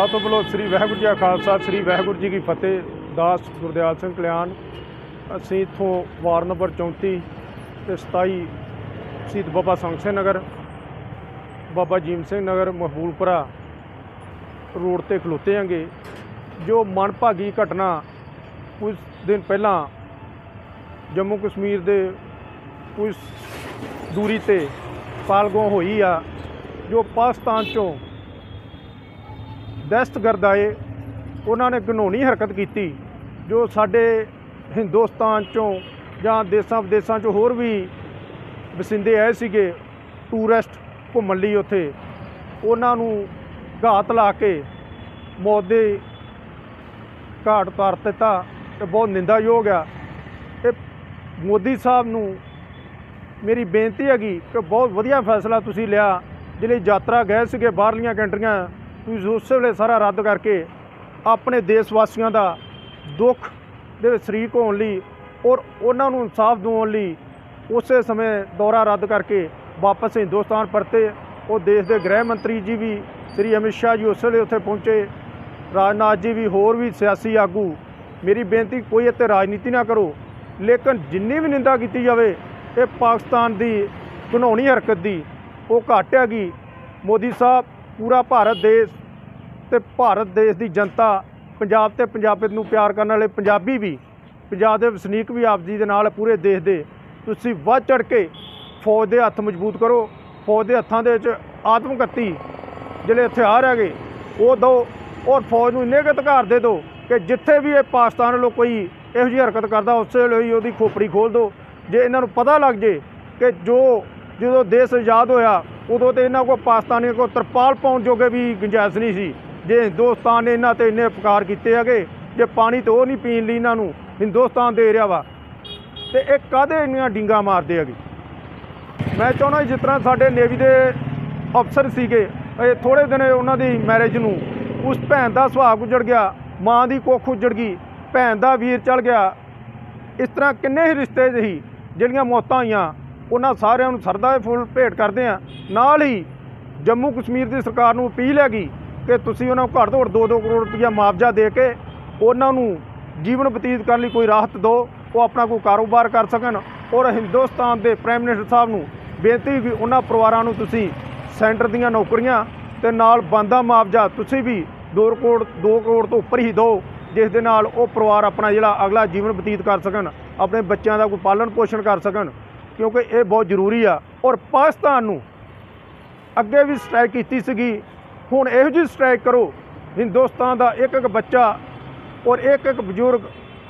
ਸਭ ਤੋਂ ਪਹਿਲਾਂ ਸ੍ਰੀ ਵਾਹਿਗੁਰੂ ਜੀ ਕਾ ਖਾਲਸਾ, ਸ੍ਰੀ ਵਾਹਿਗੁਰੂ ਜੀ ਕੀ ਫਤਿਹ, ਦਾਸ ਗੁਰਦਿਆਲ ਸਿੰਘ ਕਲਿਆਣ। ਅਸੀਂ ਇੱਥੋਂ ਵਾਰਡ ਨੰਬਰ 34 ਤੇ 27 ਸ਼ਹੀਦ ਬਾਬਾ ਸੰਗ ਸਿੰਘ ਨਗਰ, ਬਾਬਾ ਜੀਮ ਸਿੰਘ ਨਗਰ ਮਕਬੂਲਪੁਰਾ ਰੋਡ ਤੇ ਖਲੋਤੇ ਆਂਗੇ। ਜੋ ਮਨਭਾਗੀ ਘਟਨਾ ਕੁਝ ਦਿਨ ਪਹਿਲਾਂ ਜੰਮੂ ਕਸ਼ਮੀਰ ਦੇ ਕੁਝ ਦੂਰੀ ਤੇ ਪਾਲਗੋਂ ਹੋਈ ਆ, ਜੋ ਪਾਕਿਸਤਾਨ ਚੋਂ ਦਹਿਸ਼ਤਗਰਦ ਆਏ, ਉਹਨਾਂ ਨੇ ਘਿਨੌਣੀ ਹਰਕਤ ਕੀਤੀ, ਜੋ ਸਾਡੇ ਹਿੰਦੁਸਤਾਨ ਚੋਂ ਜਾਂ ਦੇਸਾਂ ਵਿਦੇਸਾਂ ਚੋਂ ਹੋਰ ਵੀ ਵਸਿੰਦੇ ਆਏ ਸੀਗੇ, ਟੂਰਿਸਟ ਘੁੰਮਣ ਲਈ ਉੱਥੇ। ਉਹਨਾਂ ਨੂੰ ਘਾਤ ਲਾ ਕੇ ਮੌਤ ਦੇ ਘਾਟ ਉਤਾਰ ਦਿੱਤਾ, ਤੇ ਬਹੁਤ ਨਿੰਦਾਯੋਗ ਆ। ਇਹ ਮੋਦੀ ਸਾਹਿਬ ਨੂੰ ਮੇਰੀ ਬੇਨਤੀ ਹੈਗੀ ਕਿ ਬਹੁਤ ਵਧੀਆ ਫੈਸਲਾ ਤੁਸੀਂ ਲਿਆ ਜਿਹੜੇ ਯਾਤਰਾ ਗਏ ਸੀਗੇ, ਬਾਹਰਲੀਆਂ ਕੰਟਰੀਆਂ ਤੁਸੀਂ ਉਸ ਵੇਲੇ ਸਾਰਾ ਰੱਦ ਕਰਕੇ ਆਪਣੇ ਦੇਸ਼ ਵਾਸੀਆਂ ਦਾ ਦੁੱਖ ਦੇ ਵਿੱਚ ਸ਼ਰੀਕ ਹੋਣ ਲਈ ਔਰ ਉਹਨਾਂ ਨੂੰ ਇਨਸਾਫ ਦਿਵਾਉਣ ਲਈ ਉਸੇ ਸਮੇਂ ਦੌਰਾ ਰੱਦ ਕਰਕੇ ਵਾਪਸ ਹਿੰਦੁਸਤਾਨ ਪਰਤੇ। ਉਹ ਦੇਸ਼ ਦੇ ਗ੍ਰਹਿ ਮੰਤਰੀ ਜੀ ਵੀ, ਸ੍ਰੀ ਅਮਿਤ ਸ਼ਾਹ ਜੀ ਉਸ ਵੇਲੇ ਉੱਥੇ ਪਹੁੰਚੇ। ਰਾਜਨਾਥ ਜੀ ਵੀ ਹੋਰ ਵੀ ਸਿਆਸੀ ਆਗੂ। ਮੇਰੀ ਬੇਨਤੀ, ਕੋਈ ਇੱਥੇ ਰਾਜਨੀਤੀ ਨਾ ਕਰੋ। ਲੇਕਿਨ ਜਿੰਨੀ ਵੀ ਨਿੰਦਾ ਕੀਤੀ ਜਾਵੇ, ਇਹ ਪਾਕਿਸਤਾਨ ਦੀ ਘਿਨੌਣੀ ਹਰਕਤ ਦੀ ਉਹ ਘੱਟ ਹੈਗੀ ਮੋਦੀ ਸਾਹਿਬ ਪੂਰਾ ਭਾਰਤ ਦੇਸ਼ ਤੇ ਭਾਰਤ ਦੇਸ਼ ਦੀ ਜਨਤਾ ਪੰਜਾਬ ਤੇ ਪੰਜਾਬੀਅਤ ਨੂੰ ਪਿਆਰ ਕਰਨ ਵਾਲੇ ਪੰਜਾਬੀ ਵੀ, ਪੰਜਾਬ ਦੇ ਵਸਨੀਕ ਵੀ ਆਪ ਜੀ ਦੇ ਨਾਲ ਪੂਰੇ ਦੇਸ਼ ਦੇ। ਤੁਸੀਂ ਵੱਧ ਚੜ ਕੇ ਫੌਜ ਦੇ ਹੱਥ ਮਜ਼ਬੂਤ ਕਰੋ। ਫੌਜ ਦੇ ਹੱਥਾਂ ਦੇ ਵਿੱਚ ਆਤਮਘਾਤੀ ਜਿਹੜੇ ਹਥਿਆਰ ਹੈਗੇ, ਉਹ ਦਿਓ ਔਰ ਫੌਜ ਨੂੰ ਇੰਨੇ ਕੁ ਅਧਿਕਾਰ ਦੇ ਦਿਓ ਕਿ ਜਿੱਥੇ ਵੀ ਇਹ ਪਾਕਿਸਤਾਨ ਵੱਲੋਂ ਕੋਈ ਇਹੋ ਜਿਹੀ ਹਰਕਤ ਕਰਦਾ, ਉਸੇ ਵੇਲੇ ਹੀ ਉਹਦੀ ਖੋਪੜੀ ਖੋਲ ਦਿਓ ਜੇ ਇਹਨਾਂ ਨੂੰ ਪਤਾ ਲੱਗ ਜੇ ਕਿ ਜੋ ਜਦੋਂ ਦੇਸ਼ ਆਜ਼ਾਦ ਹੋਇਆ ਉਦੋਂ ਤੇ ਇਹਨਾਂ ਕੋਲ ਪਾਕਿਸਤਾਨੀਆਂ ਕੋਲ ਤਰਪਾਲ ਪਾਉਣ ਜੋਗੇ ਵੀ ਗੁੰਜਾਇਸ਼ ਨਹੀਂ ਸੀ। ਜੇ ਹਿੰਦੁਸਤਾਨ ਨੇ ਇਹਨਾਂ ਤੇ ਇੰਨੇ ਉਪਕਾਰ ਕੀਤੇ ਹੈਗੇ, ਜੇ ਪਾਣੀ ਤੇ ਉਹ ਨਹੀਂ ਪੀਣ ਲਈ ਇਹਨਾਂ ਨੂੰ ਹਿੰਦੁਸਤਾਨ ਦੇ ਰਿਹਾ ਵਾ, ਤੇ ਇਹ ਕਾਹਦੇ ਇੰਨੀਆਂ ਡਿੰਗਾ ਮਾਰਦੇ ਹੈਗੇ? ਮੈਂ ਚਾਹੁੰਦਾ ਜਿਸ ਤਰ੍ਹਾਂ ਸਾਡੇ ਨੇਵੀ ਦੇ ਅਫਸਰ ਸੀਗੇ, ਇਹ ਥੋੜੇ ਦਿਨ ਉਹਨਾਂ ਦੀ ਮੈਰਿਜ ਨੂੰ, ਉਸ ਭੈਣ ਦਾ ਸੁਭਾਅ ਗੁਜਰ ਗਿਆ, ਮਾਂ ਦੀ ਕੁੱਖ ਉਜੜ ਗਈ, ਭੈਣ ਦਾ ਵੀਰ ਚਲ ਗਿਆ। ਇਸ ਤਰ੍ਹਾਂ ਕਿੰਨੇ ਹੀ ਰਿਸ਼ਤੇ ਸੀ, ਜਿਹੜੀਆਂ ਮੌਤਾਂ ਹੋਈਆਂ ਉਹਨਾਂ ਸਾਰਿਆਂ ਨੂੰ ਸਰਦਾ ਦੇ ਫੁੱਲ ਭੇਟ ਕਰਦੇ ਆ ਨਾਲ ਹੀ ਜੰਮੂ ਕਸ਼ਮੀਰ ਦੀ ਸਰਕਾਰ ਨੂੰ ਅਪੀਲ ਹੈਗੀ ਕਿ ਤੁਸੀਂ ਉਹਨਾਂ ਨੂੰ ਘੱਟ ਤੋਂ ਘੱਟ 2-2 ਕਰੋੜ ਰੁਪਇਆ ਮੁਆਵਜ਼ਾ ਦੇ ਕੇ ਉਹਨਾਂ ਨੂੰ ਜੀਵਨ ਬਤੀਤ ਕਰਨ ਲਈ ਕੋਈ ਰਾਹਤ ਦਿਓ, ਉਹ ਆਪਣਾ ਕੋਈ ਕਾਰੋਬਾਰ ਕਰ ਸਕਣ। ਔਰ ਹਿੰਦੁਸਤਾਨ ਦੇ ਪ੍ਰਾਈਮ ਮਿਨਿਸਟਰ ਸਾਹਿਬ ਨੂੰ ਬੇਨਤੀ ਵੀ ਉਹਨਾਂ ਪਰਿਵਾਰਾਂ ਨੂੰ ਤੁਸੀਂ ਸੈਂਟਰ ਦੀਆਂ ਨੌਕਰੀਆਂ ਤੇ ਨਾਲ ਬੰਦਾ ਮੁਆਵਜ਼ਾ ਤੁਸੀਂ ਵੀ 2 ਕਰੋੜ 2 ਕਰੋੜ ਤੋਂ ਉੱਪਰ ਹੀ ਦਿਓ, ਜਿਸ ਦੇ ਨਾਲ ਉਹ ਪਰਿਵਾਰ ਆਪਣਾ ਜਿਹੜਾ ਅਗਲਾ ਜੀਵਨ ਬਤੀਤ ਕਰ ਸਕਣ, ਆਪਣੇ ਬੱਚਿਆਂ ਦਾ ਕੋਈ ਪਾਲਣ ਪੋਸ਼ਣ ਕਰ ਸਕਣ। ਕਿਉਂਕਿ ਇਹ ਬਹੁਤ ਜ਼ਰੂਰੀ ਆ। ਔਰ ਪਾਕਿਸਤਾਨ ਨੂੰ ਅੱਗੇ ਵੀ ਸਟ੍ਰਾਈਕ ਕੀਤੀ ਸੀਗੀ। ਹੁਣ ਇਹੋ ਜਿਹੀ ਸਟ੍ਰਾਈਕ ਕਰੋ। ਹਿੰਦੁਸਤਾਨ ਦਾ ਇੱਕ ਇੱਕ ਬੱਚਾ ਔਰ ਇੱਕ ਇੱਕ ਬਜ਼ੁਰਗ,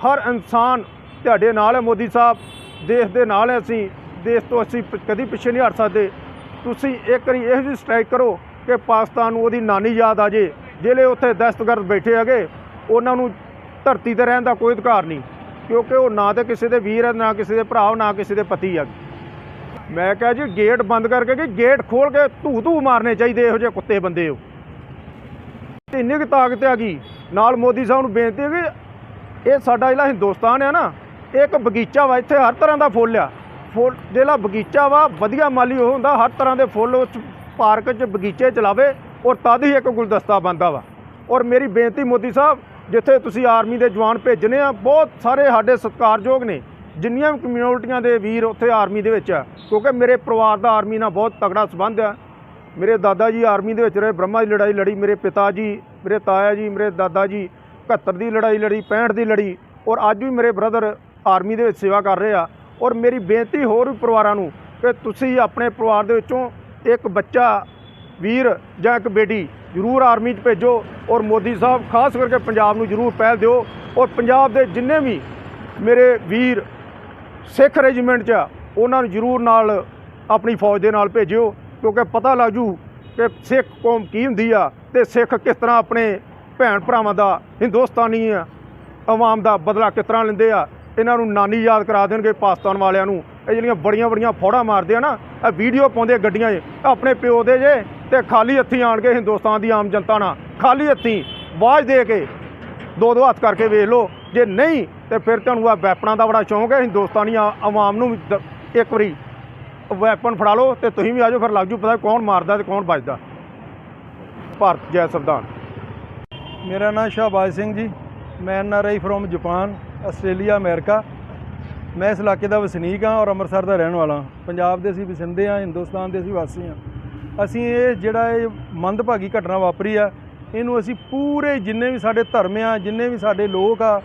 ਹਰ ਇਨਸਾਨ ਤੁਹਾਡੇ ਨਾਲ ਹੈ ਮੋਦੀ ਸਾਹਿਬ। ਦੇਸ਼ ਦੇ ਨਾਲ ਹੈ ਅਸੀਂ। ਦੇਸ਼ ਤੋਂ ਅਸੀਂ ਪ- ਕਦੀ ਪਿੱਛੇ ਨਹੀਂ ਹਟ ਸਕਦੇ। ਤੁਸੀਂ ਇੱਕ ਵਾਰੀ ਇਹੋ ਜਿਹੀ ਸਟ੍ਰਾਈਕ ਕਰੋ ਕਿ ਪਾਕਿਸਤਾਨ ਨੂੰ ਉਹਦੀ ਨਾਨੀ ਯਾਦ ਆ ਜੇ। ਜਿਹੜੇ ਉੱਥੇ ਦਸਤਗਰਦ ਬੈਠੇ ਹੈਗੇ, ਉਹਨਾਂ ਨੂੰ ਧਰਤੀ ਤੇ ਰਹਿਣ ਦਾ ਕੋਈ ਅਧਿਕਾਰ ਨਹੀਂ। ਕਿਉਂਕਿ ਉਹ ਨਾ ਤੇ ਕਿਸੇ ਦੇ ਵੀਰ ਹੈ ਨਾ ਕਿਸੇ ਦੇ ਭਰਾ, ਨਾ ਕਿਸੇ ਦੇ ਪਤੀ ਹੈ ਮੈਂ ਕਿਹਾ ਜੀ ਗੇਟ ਬੰਦ ਕਰਕੇ ਕਿ ਗੇਟ ਖੋਲ ਕੇ ਧੂ ਧੂ ਮਾਰਨੇ ਚਾਹੀਦੇ ਇਹੋ ਜਿਹੇ ਕੁੱਤੇ ਬੰਦੇ ਹੋ। ਇੰਨੀ ਕੁ ਤਾਕਤ ਆ ਗਈ। ਨਾਲ ਮੋਦੀ ਸਾਹਿਬ ਨੂੰ ਬੇਨਤੀ ਹੈ ਕਿ ਇਹ ਸਾਡਾ ਜਿਹੜਾ ਹਿੰਦੁਸਤਾਨ ਆ ਨਾ, ਇਹ ਇੱਕ ਬਗੀਚਾ ਵਾ, ਇੱਥੇ ਹਰ ਤਰ੍ਹਾਂ ਦਾ ਫੁੱਲ ਆ। ਫੁੱਲ ਜਿਹੜਾ ਬਗੀਚਾ ਵਾ, ਵਧੀਆ ਮਾਲੀ ਉਹ ਹੁੰਦਾ, ਹਰ ਤਰ੍ਹਾਂ ਦੇ ਫੁੱਲ ਉਸ ਪਾਰਕ 'ਚ ਬਗੀਚੇ ਚਲਾਵੇ ਔਰ ਤਦ ਹੀ ਇੱਕ ਗੁਲਦਸਤਾ ਬਣਦਾ ਵਾ। ਔਰ ਮੇਰੀ ਬੇਨਤੀ ਮੋਦੀ ਸਾਹਿਬ ਜਿੱਥੇ ਤੁਸੀਂ ਆਰਮੀ ਦੇ ਜਵਾਨ ਭੇਜਣੇ ਆ, ਬਹੁਤ ਸਾਰੇ ਸਾਡੇ ਸਤਿਕਾਰਯੋਗ ਨੇ, ਜਿੰਨੀਆਂ ਵੀ ਕਮਿਊਨਿਟੀਆਂ ਦੇ ਵੀਰ ਉੱਥੇ ਆਰਮੀ ਦੇ ਵਿੱਚ ਆ, ਕਿਉਂਕਿ ਮੇਰੇ ਪਰਿਵਾਰ ਦਾ ਆਰਮੀ ਨਾਲ ਬਹੁਤ ਤਗੜਾ ਸੰਬੰਧ ਆ। ਮੇਰੇ ਦਾਦਾ ਜੀ ਆਰਮੀ ਦੇ ਵਿੱਚ ਰਹੇ, ਬ੍ਰਹਮਾ ਦੀ ਲੜਾਈ ਲੜੀ, ਮੇਰੇ ਪਿਤਾ ਜੀ, ਮੇਰੇ ਤਾਇਆ ਜੀ, ਮੇਰੇ ਦਾਦਾ ਜੀ 71 ਦੀ ਲੜਾਈ ਲੜੀ 65 ਦੀ ਲੜੀ, ਔਰ ਅੱਜ ਵੀ ਮੇਰੇ ਬ੍ਰਦਰ ਆਰਮੀ ਦੇ ਵਿੱਚ ਸੇਵਾ ਕਰ ਰਹੇ ਆ। ਔਰ ਮੇਰੀ ਬੇਨਤੀ ਹੋਰ ਵੀ ਪਰਿਵਾਰਾਂ ਨੂੰ ਕਿ ਤੁਸੀਂ ਆਪਣੇ ਪਰਿਵਾਰ ਦੇ ਵਿੱਚੋਂ ਇੱਕ ਬੱਚਾ, ਵੀਰ ਜਾਂ ਇੱਕ ਬੇਟੀ ਜ਼ਰੂਰ ਆਰਮੀ 'ਚ ਭੇਜੋ ਔਰ ਮੋਦੀ ਸਾਹਿਬ ਖਾਸ ਕਰਕੇ ਪੰਜਾਬ ਨੂੰ ਜ਼ਰੂਰ ਪਹਿਲ ਦਿਓ ਔਰ ਪੰਜਾਬ ਦੇ ਜਿੰਨੇ ਵੀ ਮੇਰੇ ਵੀਰ ਸਿੱਖ ਰੈਜੀਮੈਂਟ 'ਚ ਆ, ਉਹਨਾਂ ਨੂੰ ਜ਼ਰੂਰ ਨਾਲ ਆਪਣੀ ਫੌਜ ਦੇ ਨਾਲ ਭੇਜਿਓ ਕਿਉਂਕਿ ਪਤਾ ਲੱਗ ਜੂ ਕਿ ਸਿੱਖ ਕੌਮ ਕੀ ਹੁੰਦੀ ਆ ਤੇ ਸਿੱਖ ਕਿਸ ਤਰ੍ਹਾਂ ਆਪਣੇ ਭੈਣ ਭਰਾਵਾਂ ਦਾ ਹਿੰਦੁਸਤਾਨੀ ਆ ਆਵਾਮ ਦਾ ਬਦਲਾ ਕਿਸ ਤਰ੍ਹਾਂ ਲੈਂਦੇ ਆ ਇਹਨਾਂ ਨੂੰ ਨਾਨੀ ਯਾਦ ਕਰਾ ਦੇਣਗੇ ਪਾਕਿਸਤਾਨ ਵਾਲਿਆਂ ਨੂੰ। ਇਹ ਜਿਹੜੀਆਂ ਬੜੀਆਂ ਬੜੀਆਂ ਫੋੜਾ ਮਾਰਦੇ ਆ ਨਾ ਇਹ ਵੀਡੀਓ ਪਾਉਂਦੇ ਆ ਗੱਡੀਆਂ 'ਚ ਇਹ ਆਪਣੇ ਪਿਓ ਦੇ ਜੇ ਤੇ ਖਾਲੀ ਹੱਥੀਂ ਆਣ ਕੇ ਹਿੰਦੁਸਤਾਨ ਦੀ ਆਮ ਜਨਤਾ ਨਾਲ ਖਾਲੀ ਹੱਥੀਂ ਆਵਾਜ਼ ਦੇ ਕੇ ਦੋ ਦੋ ਹੱਥ ਕਰਕੇ ਵੇਖ ਲਓ। ਜੇ ਨਹੀਂ, ਤੇ ਫਿਰ ਤੁਹਾਨੂੰ ਆ ਵੈਪਨਾਂ ਦਾ ਬੜਾ ਸ਼ੌਂਕ ਹੈ। ਹਿੰਦੁਸਤਾਨੀ ਆਵਾਮ ਨੂੰ ਇੱਕ ਵਾਰੀ ਵੈਪਨ ਫੜਾ ਲਓ ਤੇ ਤੁਸੀਂ ਵੀ ਆਜੋ ਫਿਰ ਲੱਗ ਜੂ ਪਤਾ ਕੌਣ ਮਾਰਦਾ ਤੇ ਕੌਣ ਬਚਦਾ ਭਾਰਤ, ਜੈ ਸੰਵਿਧਾਨ। ਮੇਰਾ ਨਾਮ ਸ਼ਾਹਬਾਜ਼ ਸਿੰਘ ਜੀ। ਮੈਂ N R I from Japan Australia America ਮੈਂ ਇਸ ਇਲਾਕੇ ਦਾ ਵਸਨੀਕ ਹਾਂ ਔਰ ਅੰਮ੍ਰਿਤਸਰ ਦਾ ਰਹਿਣ ਵਾਲਾ ਹਾਂ। ਪੰਜਾਬ ਦੇ ਅਸੀਂ ਵਸਿੰਦੇ ਹਾਂ, ਹਿੰਦੁਸਤਾਨ ਦੇ ਅਸੀਂ ਵਾਸੀ ਹਾਂ। ਅਸੀਂ ਇਹ ਜਿਹੜਾ ਇਹ ਮੰਦਭਾਗੀ ਘਟਨਾ ਵਾਪਰੀ ਆ, ਇਹਨੂੰ ਅਸੀਂ ਪੂਰੇ ਜਿੰਨੇ ਵੀ ਸਾਡੇ ਧਰਮ ਆ, ਜਿੰਨੇ ਵੀ ਸਾਡੇ ਲੋਕ ਆ,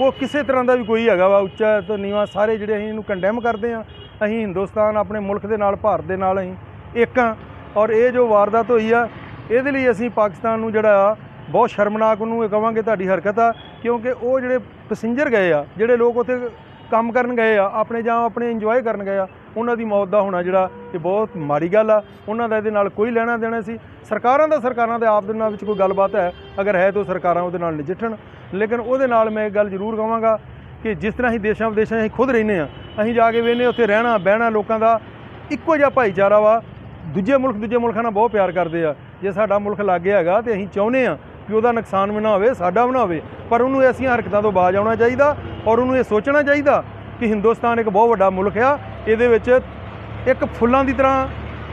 ਉਹ ਕਿਸੇ ਤਰ੍ਹਾਂ ਦਾ ਵੀ ਕੋਈ ਹੈਗਾ ਵਾ, ਉੱਚਾ ਤੇ ਨੀਵਾਂ, ਸਾਰੇ ਜਿਹੜੇ ਅਸੀਂ ਇਹਨੂੰ ਕੰਡੈਮ ਕਰਦੇ ਆ, ਅਸੀਂ ਹਿੰਦੁਸਤਾਨ ਆਪਣੇ ਮੁਲਕ ਦੇ ਨਾਲ, ਭਾਰਤ ਦੇ ਨਾਲ ਅਸੀਂ ਇੱਕ ਹਾਂ ਔਰ ਇਹ ਜੋ ਵਾਰਦਾਤ ਹੋਈ ਆ, ਇਹਦੇ ਲਈ ਅਸੀਂ ਪਾਕਿਸਤਾਨ ਨੂੰ ਜਿਹੜਾ ਆ, ਬਹੁਤ ਸ਼ਰਮਨਾਕ ਨੂੰ ਇਹ ਕਵਾਂਗੇ ਤੁਹਾਡੀ ਹਰਕਤ ਆ, ਕਿਉਂਕਿ ਉਹ ਜਿਹੜੇ ਪੈਸੇਂਜਰ ਗਏ ਆ, ਜਿਹੜੇ ਲੋਕ ਉੱਥੇ ਕੰਮ ਕਰਨ ਗਏ ਆ, ਆਪਣੇ ਜਾਂ ਆਪਣੇ ਇੰਜੋਏ ਕਰਨ ਗਏ ਆ, ਉਹਨਾਂ ਦੀ ਮੌਤ ਦਾ ਹੋਣਾ ਜਿਹੜਾ ਇਹ ਬਹੁਤ ਮਾੜੀ ਗੱਲ ਆ। ਉਹਨਾਂ ਦਾ ਇਹਦੇ ਨਾਲ ਕੋਈ ਲੈਣਾ ਦੇਣਾ ਸੀ। ਸਰਕਾਰਾਂ ਦਾ ਸਰਕਾਰਾਂ ਦੇ ਆਪ ਦੇ ਨਾਲ ਵਿੱਚ ਕੋਈ ਗੱਲਬਾਤ ਹੈ, ਅਗਰ ਹੈ ਤਾਂ ਸਰਕਾਰਾਂ ਉਹਦੇ ਨਾਲ ਨਜਿੱਠਣ। ਲੇਕਿਨ ਉਹਦੇ ਨਾਲ ਮੈਂ ਇਹ ਗੱਲ ਜ਼ਰੂਰ ਕਹਾਂਗਾ ਕਿ ਜਿਸ ਤਰ੍ਹਾਂ ਅਸੀਂ ਦੇਸ਼ਾਂ ਵਿਦੇਸ਼ਾਂ ਅਸੀਂ ਖੁਦ ਰਹਿੰਦੇ ਆ ਅਸੀਂ ਜਾ ਕੇ ਵੇਖਦੇ ਉੱਥੇ ਰਹਿਣਾ, ਬਹਿਣਾ ਲੋਕਾਂ ਦਾ ਇੱਕੋ ਜਿਹਾ ਭਾਈਚਾਰਾ ਵਾ। ਦੂਜੇ ਮੁਲਕ, ਦੂਜੇ ਮੁਲਕਾਂ ਨਾਲ ਬਹੁਤ ਪਿਆਰ ਕਰਦੇ ਆ। ਜੇ ਸਾਡਾ ਮੁਲਕ ਲਾਗੇ ਹੈਗਾ ਤੇ ਅਸੀਂ ਚਾਹੁੰਦੇ ਆ ਕਿ ਉਹਦਾ ਨੁਕਸਾਨ ਵੀ ਨਾ ਹੋਵੇ, ਸਾਡਾ ਵੀ ਨਾ ਹੋਵੇ, ਪਰ ਉਹਨੂੰ ਐਸੀਆਂ ਹਰਕਤਾਂ ਤੋਂ ਬਾਜ ਆਉਣਾ ਚਾਹੀਦਾ। ਔਰ ਉਹਨੂੰ ਇਹ ਸੋਚਣਾ ਚਾਹੀਦਾ ਕਿ ਹਿੰਦੁਸਤਾਨ ਇੱਕ ਬਹੁਤ ਵੱਡਾ ਮੁਲਕ ਆ, ਇਹਦੇ ਵਿੱਚ ਇੱਕ ਫੁੱਲਾਂ ਦੀ ਤਰ੍ਹਾਂ,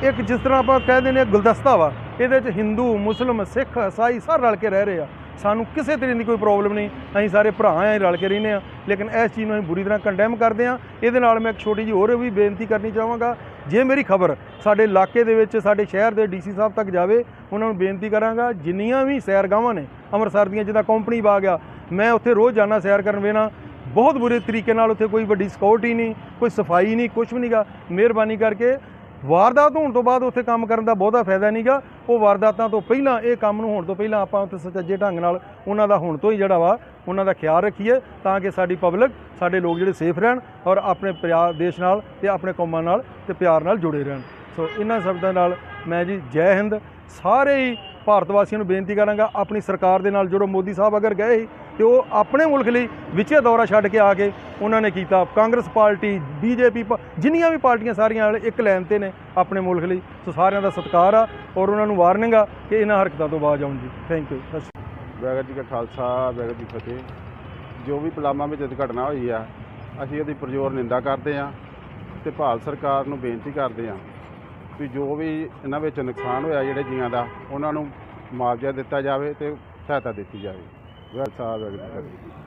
ਇੱਕ ਜਿਸ ਤਰ੍ਹਾਂ ਆਪਾਂ ਕਹਿ ਦਿੰਦੇ ਹਾਂ ਗੁਲਦਸਤਾ ਵਾ, ਇਹਦੇ ਵਿੱਚ ਹਿੰਦੂ, ਮੁਸਲਮ, ਸਿੱਖ, ਇਸਾਈ ਸਾਰੇ ਰਲ ਕੇ ਰਹਿ ਰਹੇ ਆ। ਸਾਨੂੰ ਕਿਸੇ ਤਰ੍ਹਾਂ ਦੀ ਕੋਈ ਪ੍ਰੋਬਲਮ ਨਹੀਂ, ਅਸੀਂ ਸਾਰੇ ਭਰਾ ਆਂ ਰਲ ਕੇ ਰਹਿੰਦੇ ਆ। ਲੇਕਿਨ ਇਸ ਚੀਜ਼ ਨੂੰ ਅਸੀਂ ਬੁਰੀ ਤਰ੍ਹਾਂ ਕੰਡੈਮ ਕਰਦੇ ਆ। ਇਹਦੇ ਨਾਲ ਮੈਂ ਇੱਕ ਛੋਟੀ ਜਿਹੀ ਹੋਰ ਵੀ ਬੇਨਤੀ ਕਰਨੀ ਚਾਹਾਂਗਾ, ਜੇ ਮੇਰੀ ਖਬਰ ਸਾਡੇ ਇਲਾਕੇ ਦੇ ਵਿੱਚ, ਸਾਡੇ ਸ਼ਹਿਰ ਦੇ ਡੀਸੀ ਸਾਹਿਬ ਤੱਕ ਜਾਵੇ, ਉਹਨਾਂ ਨੂੰ ਬੇਨਤੀ ਕਰਾਂਗਾ, ਜਿੰਨੀਆਂ ਵੀ ਸੈਰਗਾਹਾਂ ਨੇ, ਅੰਮ੍ਰਿਤਸਰ ਦੀਆਂ, ਜਿੱਦਾਂ ਕੰਪਨੀ ਬਾਗ ਆ, ਮੈਂ ਉੱਥੇ ਰੋਜ਼ ਜਾਣਾ ਸੈਰ ਕਰਨ ਵੇਣਾ ਬਹੁਤ ਬੁਰੇ ਤਰੀਕੇ ਨਾਲ ਉੱਥੇ ਕੋਈ ਵੱਡੀ ਸਿਕਿਉਰਿਟੀ ਨਹੀਂ, ਕੋਈ ਸਫ਼ਾਈ ਨਹੀਂ ਕੁਝ ਵੀ ਨਹੀਂਗਾ। ਮਿਹਰਬਾਨੀ ਕਰਕੇ ਵਾਰਦਾਤ ਹੋਣ ਤੋਂ ਬਾਅਦ ਉੱਥੇ ਕੰਮ ਕਰਨ ਦਾ ਬਹੁਤਾ ਫਾਇਦਾ ਨਹੀਂਗਾ। ਉਹ ਵਾਰਦਾਤਾਂ ਤੋਂ ਪਹਿਲਾਂ, ਇਹ ਕੰਮ ਨੂੰ ਹੋਣ ਤੋਂ ਪਹਿਲਾਂ ਆਪਾਂ ਉੱਥੇ ਸੁਚੱਜੇ ਢੰਗ ਨਾਲ ਉਹਨਾਂ ਦਾ ਹੁਣ ਤੋਂ ਹੀ ਜਿਹੜਾ ਵਾ, ਉਹਨਾਂ ਦਾ ਖਿਆਲ ਰੱਖੀਏ ਤਾਂ ਕਿ ਸਾਡੀ ਪਬਲਿਕ ਸਾਡੇ ਲੋਕ ਜਿਹੜੇ ਸੇਫ ਰਹਿਣ ਔਰ ਆਪਣੇ ਪਿਆਰ ਦੇਸ਼ ਨਾਲ ਤੇ ਆਪਣੇ ਕੌਮਾਂ ਨਾਲ ਤੇ ਪਿਆਰ ਨਾਲ ਜੁੜੇ ਰਹਿਣ। ਸੋ ਇਹਨਾਂ ਸ਼ਬਦਾਂ ਨਾਲ ਮੈਂ ਜੀ ਜੈ ਹਿੰਦ। ਸਾਰੇ ਹੀ ਭਾਰਤ ਵਾਸੀਆਂ ਨੂੰ ਬੇਨਤੀ ਕਰਾਂਗਾ, ਆਪਣੀ ਸਰਕਾਰ ਦੇ ਨਾਲ ਜੁੜੋ। ਮੋਦੀ ਸਾਹਿਬ ਅਗਰ ਗਏ ਸੀ ਤੇ ਉਹ ਆਪਣੇ ਮੁਲਕ ਲਈ ਵਿੱਚੇ ਦੌਰਾ ਛੱਡ ਕੇ ਆ ਕੇ ਉਹਨਾਂ ਨੇ ਕੀਤਾ। ਕਾਂਗਰਸ ਪਾਰਟੀ, ਬੀਜੇਪੀ ਜਿੰਨੀਆਂ ਵੀ ਪਾਰਟੀਆਂ ਸਾਰੀਆਂ ਵਾਲੇ ਇੱਕ ਲਾਈਨ ਤੇ ਨੇ ਆਪਣੇ ਮੁਲਕ ਲਈ। ਸੋ ਸਾਰਿਆਂ ਦਾ ਸਤਿਕਾਰ ਆ ਔਰ ਉਹਨਾਂ ਨੂੰ ਵਾਰਨਿੰਗ ਆ ਕਿ ਇਹਨਾਂ ਹਰਕਤਾਂ ਤੋਂ ਬਾਜ ਆਉਣ ਜੀ। ਥੈਂਕ ਯੂ ਸਤਿ ਸ਼੍ਰੀ ਵਾਹਿਗੁਰੂ ਜੀ ਕਾ ਖਾਲਸਾ ਵਾਹਿਗੁਰੂ ਜੀ ਫਤਿਹ। ਜੋ ਵੀ ਪਲਾਮਾ ਵਿੱਚ ਘਟਨਾ ਹੋਈ ਆ, ਅਸੀਂ ਉਹਦੀ ਪ੍ਰਜੋਰ ਨਿੰਦਾ ਕਰਦੇ ਆ ਤੇ ਭਾਰਤ ਸਰਕਾਰ ਨੂੰ ਬੇਨਤੀ ਕਰਦੇ ਆ ਕਿ ਜੋ ਵੀ ਇਹਨਾਂ ਵਿੱਚ ਨੁਕਸਾਨ ਹੋਇਆ ਜਿਹੜੇ ਜੀਆਂ ਦਾ, ਉਹਨਾਂ ਨੂੰ ਮੁਆਵਜ਼ਾ ਦਿੱਤਾ ਜਾਵੇ ਤੇ ਸਹਾਇਤਾ ਦਿੱਤੀ ਜਾਵੇ। ਸਾਹਿਬ ਵਾਹਿਗੁਰੂ